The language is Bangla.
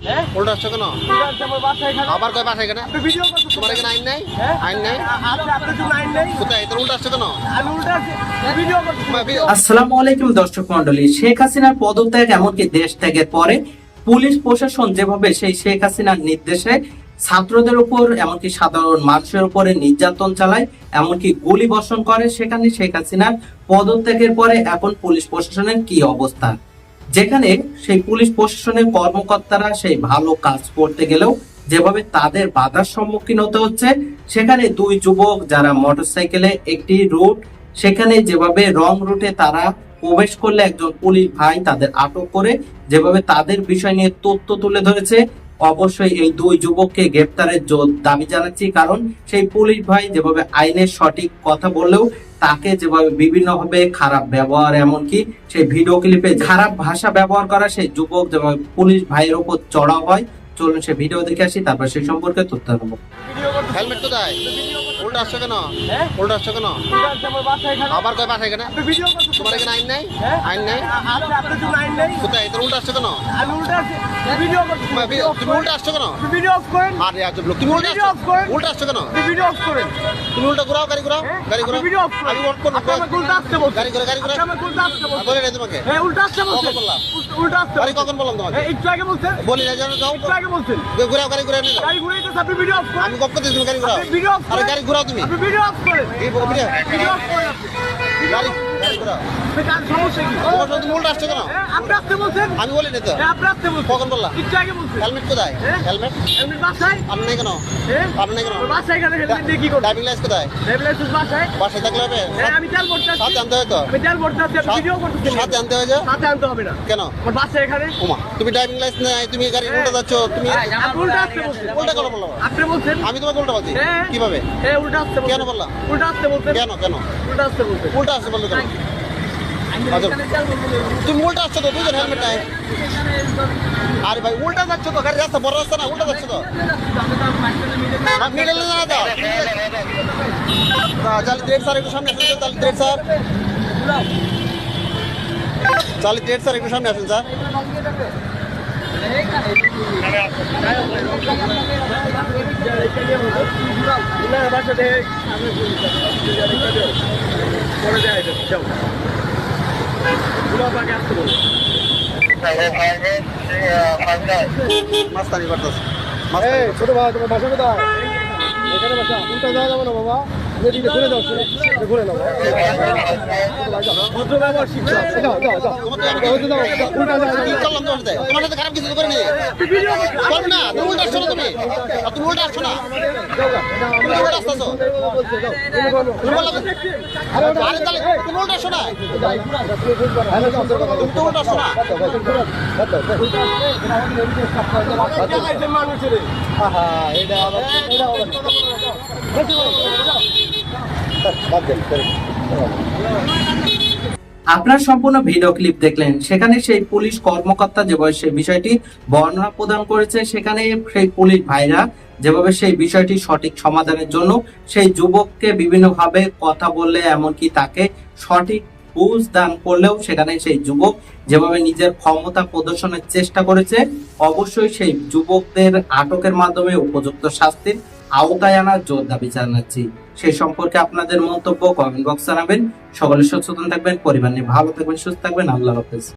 হ্যাঁ? উল্টা আসছো কেন বাসা। আবার কয় পাশে এখানে। তোমার এখানে আইন নাই হ্যাঁ? আইন নাই আ- আপনি- আপনার জন্য আইন নেই? কোথায় তোর উল্টা আসছো কেন আসসালামু আলাইকুম দর্শক মন্ডলী শেখ হাসিনার পদত্যাগ এমনকি দেশ ত্যাগের পরে পুলিশ প্রশাসন যেভাবে সেই শেখ হাসিনার নির্দেশে ছাত্রদের উপর এমনকি সাধারণ মানুষের উপরে নির্যাতন চালায় এমনকি গুলি বর্ষণ করে সেখানে শেখ হাসিনার পদত্যাগের পরে এখন পুলিশ প্রশাসনের কি অবস্থা যেখানে সেই পুলিশ প্রশাসনের কর্মকর্তারা সেই ভালো কাজ করতে গেলেও যেভাবে তাদের বাধার সম্মুখীন হতে হচ্ছে, সেখানে দুই যুবক যারা মোটরসাইকেলে একটি রুট, সেখানে যেভাবে রং রুটে তারা প্রবেশ করলে একজন পুলিশ ভাই তাদের আটক করে যেভাবে তাদের বিষয় নিয়ে তথ্য তুলে ধরেছে অবশ্যই এই দুই যুবককে গ্রেপ্তারের জোর দাবি জানাচ্ছি কারণ সেই পুলিশ ভাই যেভাবে আইনের সঠিক কথা বললেও তাকে যেভাবে বিভিন্নভাবে খারাপ ব্যবহার এমনকি সেই ভিডিও ক্লিপে খারাপ ভাষা ব্যবহার করা সেই যুবক যেভাবে পুলিশ ভাইয়ের ওপর চড়া হয় চলুন সে ভিডিও দেখে আসি তারপর সে সম্পর্কে তথ্য দেবো। হেলমেট কোথায় উল্টা আসছো কেন হ্যাঁ? উল্টা আসছো কেন আসছে আবার কয় করতেছেন। তোমার এখানে আইন নাই হ্যাঁ? আইন নাই নেই? কোথায় তোর উল্টা আসছো কেন আসছি। তুমি উল্টা আসছো কেন। আরে লোক তুমি উল্টা আসছো। উল্টা আসছো কেন। তুমি উল্টা ঘুরাও গাড়ি ঘুরাও হ্যাঁ? গাড়ি আপনি ঘুরাও। আমি ওয়ার্ক করব। গাড়ি ঘুরে গাড়ি ঘুরে। বলি না তোমাকে হ্যাঁ, উল্টা। কখন বললাম? উল্টা- গাড়ি কখন বললাম তোমাকে একটু আগে বলছেন। বলি না জানো যাও একটু আগে বলছেন। ঘুরাও গাড়ি ঘুরে গাড়ি করেন। আমি কপ করতেছি গাড়ি ঘুরাও ভিডিও অফ আরে গাড়ি ঘুরাও তুমি। আপনি ভিডিও অফ করেন। এই ভিডিও অফ কার। হ্যাঁ, আপনি আসতে বলছেন। আমি বলি না তো হ্যাঁ, আপনি আসতে বলছেন। কখন বললাম একটু আগে বলছেন। হেলমেট কোথায় হ্যাঁ? হেলমেট বাসায়? আপনি কেন হ্যাঁ? আপনি কেন বাসায় এখানে হেলমেট দিয়ে কি করবেন? ড্রাইভিং লাইসেন্স কোথায় ড্রাইভিং লাইসেন্স বাসায়? বাসায় থাকলে হবে হ্যাঁ, আমি তেল ভরতে আসছি। সাথে আনতে হয় তো আমি তেল ভরতে আসছি, ভিডিও করতেছেন। সাথে আনতে হয় সাথে আনতে হবে না। কেন আমার এখানে। ওমা তুমি ড্রাইভিং লাইসেন্স নাই তুমি গাড়ি উল্টা যাচ্ছ তুমি উল্টা আসতে বলছেন। উল্টা কেন বললাম আপনি বলছেন। আমি তোমাকে উল্টা বলছি হ্যাঁ। কীভাবে হ্যাঁ, উল্টা আসতে বলছেন। কেন বললাম? উল্টা আসতে বলছেন। কেন কেন উল্টা আসতে বলছেন। উল্টা আসছে বললে কেন তুমি উল্টা আসছো তো দুজন হেলমেট নাই আরে ভাই, উল্টা যাচ্ছ তো গাড়ি রাস্তা, বড় রাস্তা না, উল্টা যাচ্ছ তো? মিডল না, দাও। চালি ডেট স্যার একটু সামনে আসুন চালি ডেট স্যার। চালি ডেট স্যার একটু সামনে আসুন, স্যার। বাসা দেখে মাস্তানি করতেছে। ছোট ভাই তোমার বাসা কোথায়? এখানে বাসা। কোনটা যাওয়া যাবে না বাবা? ঘুরে যাও শুনে ঘুরে যাও ভদ্র ব্যবহার যাও ওইদিকে যাও, যাও, উল্টা যাও তোমার সাথে তোমার সাথে খারাপ কিছু তো করিনি করবে না তুমি উল্টা আসছো না তুমি আর তুমি উল্টা আসছো না তুমি উল্টা আসছো আরে তাহলে তুমি উল্টা আসছো না তুমি তো উল্টা আসছো না মানুষের এটা আপনার সম্পূর্ণ ভিডিও ক্লিপ দেখলেন। সেখানে সেই পুলিশ কর্মকর্তা যেভাবে সেই বিষয়টি বর্ণনা প্রদান করেছে, সেখানে সেই পুলিশ ভাইরা যেভাবে সেই বিষয়টি সঠিক সমাধানের জন্য সেই যুবককে বিভিন্নভাবে কথা বললে, এমনকি তাকে সঠিক বুঝ দান করলেও সেখানে সেই যুবক যেভাবে নিজের ক্ষমতা প্রদর্শনের চেষ্টা করেছে, অবশ্যই সেই যুবকদের আটকের মাধ্যমে উপযুক্ত শাস্তির আওতায় আনার জোর দাবি জানাচ্ছি। সেই সম্পর্কে আপনাদের মন্তব্য কমেন্ট বক্স জানাবেন। সকলে সচেতন থাকবেন, পরিবার নিয়ে ভালো থাকবেন, সুস্থ থাকবেন। আল্লাহ হাফেজ।